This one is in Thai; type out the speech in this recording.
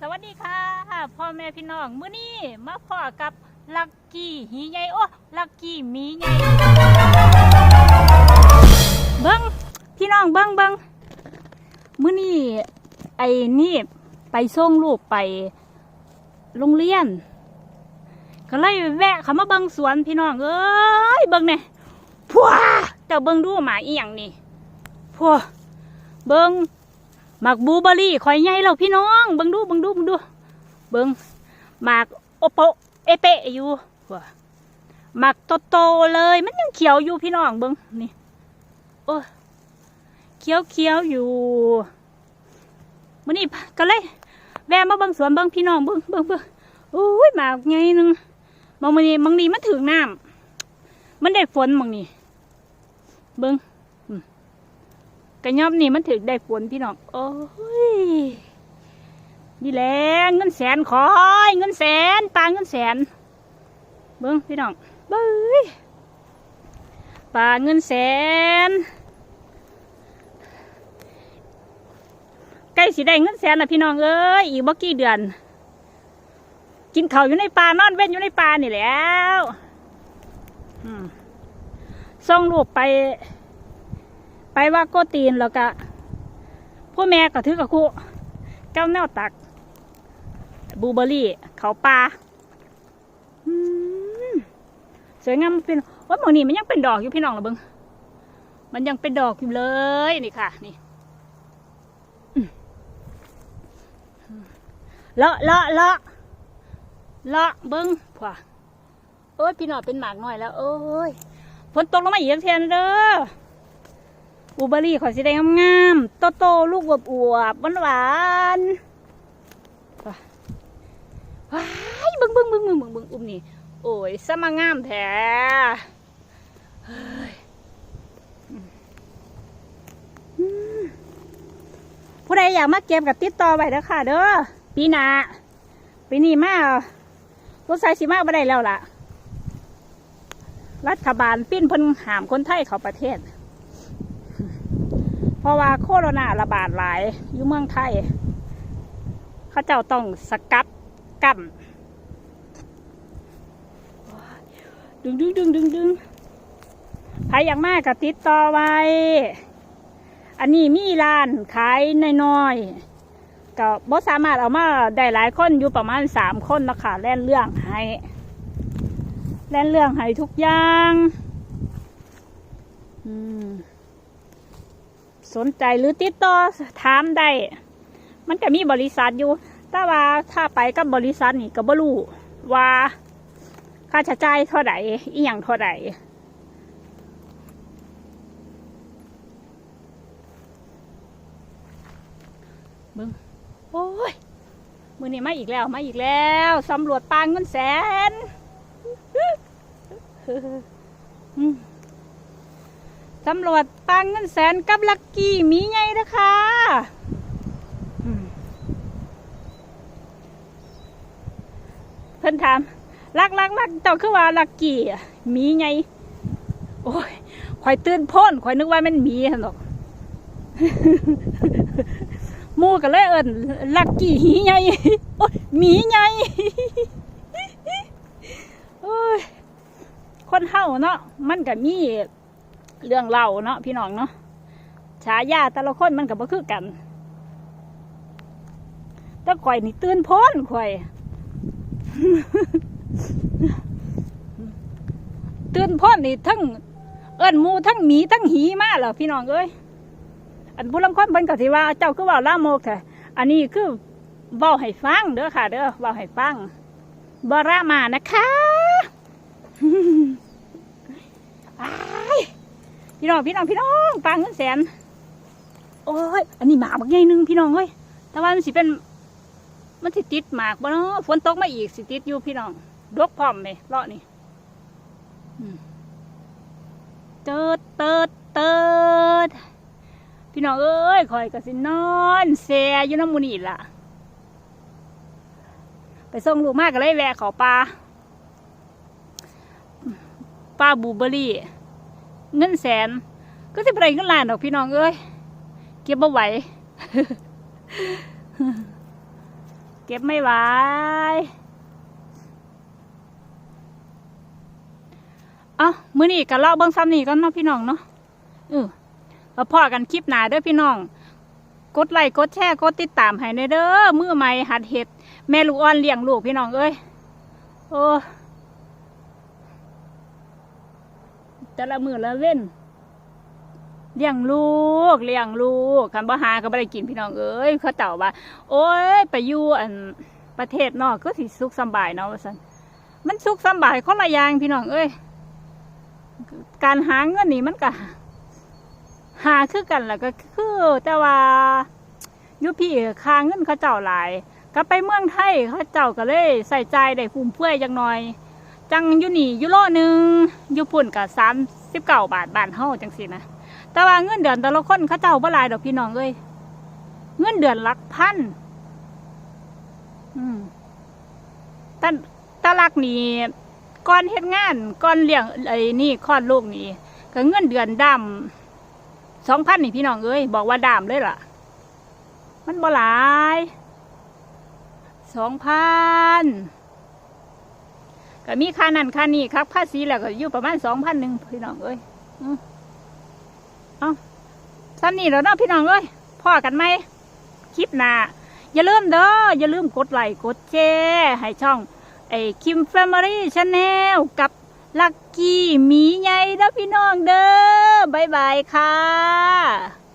สวัสดีค่ะพ่อแม่พี่น้องมื้อนี้มาพ่อกับลักกี้หีใหญ่โอ้ลักกี้หมีใหญ่เบิ้งพี่น้องเบิ้งเบิ้งมื้อนี้ไอ้นี่ไปส่งลูกไปโรงเรียน ก็เลยแวะเขามาเบิ้งสวนพี่น้องเอ้ยเบิ้งเนี่ยพัวเจ้าเบิ้งดูหมาอีหยังนี่พัวเบิ้ง หมากบูเบอรี่ข่อยใหญ่แล้วพี่น้องเบิ่งดูเบิ่งดูเบิ่งดูเบิ่งหมากโอโปเอเปะอยู่ว่ะหมากโตโตๆเลย มันยังเขียวอยู่พี่น้องเบิ่งนี่โอ้เขียวเขียวอยู่มื้อนี้ก็เลย แวะมาเบิ่งสวนเบิ่งพี่น้องเบิ่งเบิ่งเบิ่งโอ้ยหมากใหญ่หนึงบางมื้อนี้บางนี้มันถึงน้ำมันได้ฝนบางนี้เบิ่ง กระยอบนี่มันถึงได้ฝนพี่น้องโอ้ยนี่แหละเงินแสนคอยเงินแสนปลาเงินแสนเบิ้งพี่น้องเบ้ยปลาเงินแสนใกล้สิได้เงินแสนนะพี่น้องเอ้ยอีกบ่กี่เดือน กินเขาอยู่ในป่านอนเว้นอยู่ในป่านี่แล้วส่งลูกไป ไปว่าโกตีนแล้วก็พ่อแม่ก็ถือกับครูแก้วแนวตักบลูเบอร์รี่ เขาปลาสวยงามเป็นว่าหมอนี่มันยังเป็นดอกอยู่พี่น้องเหรอเบิงมันยังเป็นดอกอยู่เลยนี่ค่ะ นี่เลาะเลาะเลาะเลาะเบิงผัวโอ้ยพี่น้องเป็นหมากหน่อยแล้ว โอ้ยฝนตกลงมาอีกแล้วเทียนเด้อ บูเบอรี่ขอสีแดงงามๆโตโตๆลูกอวบอวบหวานหวานๆว้าว้ายบึ้งบึ้งบึ้งบึ้งบึ้งบึ้งอุ้มนี่ โอ้ยสมางามแท้เฮ้ยผู้ใดอยากมาเก็บกับติดต่อไว้เด้อค่ะ เด้อปีหน้าปีนี้มารถไฟสีมาบ่ได้แล้วล่ะ รัฐบาลปิ้นพิ่นหามคนไทยเข้าประเทศ ราะว่าโคโรนาระบาดหลายอยู่เมืองไทย เขาเจ้าต้องสกัดกั้นดึงดึงดึงดึงดึงใครอยากมากก็ติดต่อไว้ อันนี้มีร้านขายน้อยๆก็บ่สามารถเอามาได้หลายคนอยู่ประมาณสามคนนะคะแล่นเรื่องให้แล่นเรื่องให้ทุกอย่าง อืม สนใจหรือติดต่อถามได้ มันก็มีบริษัทอยู่ แต่ว่าถ้าไปกับบริษัทนี่ก็บ่รู้ว่าค่าใช้จ่ายเท่าไหร่อีหยังเท่าไหร่มึงโอ้ย มือนี้มาอีกแล้ว มาอีกแล้วสำรวจปางเงินแสน อืม ตำรวจปังเงินแสนกับลักกี้มีไงนะคะเพิ่นถามลักลักลักเจ้าคือว่าลักกี้มีไงโอ้ยข่อยตื่นพ้นข่อยนึกว่ามันมีหั่นดอกมูก็เลยเอิ้นลักกี้หีไงโอ้ยมีไงโอ้ยคนเฮาเนาะมันก็มี เรื่องเล่าเนาะพี่น้องเนาะฉายาแต่ละคนมันก็บ่คือกันแต่ข่อยนี่ตื่นพ้นข่อย ตื่นพ้นนี่ทั้งเอิ้นมูทั้งหมีทั้งหีมาเหรอพี่น้องเอ้ยอันผู้ลางคนเพิ่นก็สิว่าเจ้าคือว่าล่ามกแท้อันนี้คือเว้าให้ฟังเด้อค่ะ เด้อเว้าให้ฟังบ่รามานะคะ พี่น้องพี่น้องพี่น้องปลาเงินแสน โอ้ย อันนี้หมากบักใหญ่หนึงพี่น้องเฮ้ยแต่ว่ามันสิเป็น มันสิติดหมากบ่เนาะฝนตกมาอีกสิติดอยู่พี่น้องดกพร้อมเลยเลาะนี่เติดเติดเติดพี่น้องเอ้ยคอยก็สินอนแซอยู่น้ำมูนี่ล่ะ ไปส่งลูกมากก็เลยแวะขาปลาปลาบูเบอร์รี่ เงินแสน ก็จะไปเงินล้านดอกพี่น้องเอ้ยเก็บบ่ไหว เก็บไม่ไหวเอ้ามื้อนี้ก็เล่าเบิ่งซ้ำนี่ก่อนเนาะพี่น้องเนาะเออมาพอกันคลิปหนาเด้อพี่น้อง กดไลค์กดแชร์กดติดตามให้ในเด้อมือใหม่หัดเห็ด แม่ลูกอ่อนเลี้ยงลูกพี่น้องเอ้ยโอ้ แต่ละมือละเว้นเลี้ยงลูกเลี้ยงลูกคันบ่หาก็บ่ได้กินพี่น้องเอ้ยเขาเจ้าว่า โอ้ยไปอยู่อันประเทศนอกก็สิสุขสำบายเนาะว่าซั่นมันสุขสำบายคนละอย่างพี่น้องเอ้ยการหาเงินนี่มันก็หาคือกันแหละก็คือ แต่ว่ายู่พี่ค่าเงินเขาเจ้าหลาย ก็ไปเมืองไทยเขาเจ้าก็เลยใส่ใจได้ฟุ่มเฟือยจังหน่อย จังยูนี่ยูโรหนึ่งยูปุ่นกับสามสิบเก้าบาทบานเฮาจังสินะแต่ว่าเงินเดือนแต่ละคนเขาเจ้าบ่หลายดอกพี่น้องเอ้ยเงินเดือนหลักพันอืมแตาตลักนี่ก่อนเฮ็ดงานก่อนเลี้ยงไอ้นี่คลอดลูกนี่ก็เงินเดือนดำสองพันนี่พี่น้องเอ้ยบอกว่าดำเลยล่ะ มันบ่หลายสองพัน ก็มีค่านั่นค่านี่ครับภาษีแล้วก็อยู่ประมาณสองพันหนึ่งพี่น้องเอ้ยเอาสั้นนี่แล้วเนาะพี่น้องเอ้ยพ่อกันไหมคลิปหน้าอย่าลืมเด้ออย่าลืมกดไลค์กดแชร์ให้ช่องไอ้คิมแฟมิลี่ชาแนลกับลักกี้หมีใหญ่เด้อพี่น้องเด้อบ๊ายบายค่ะ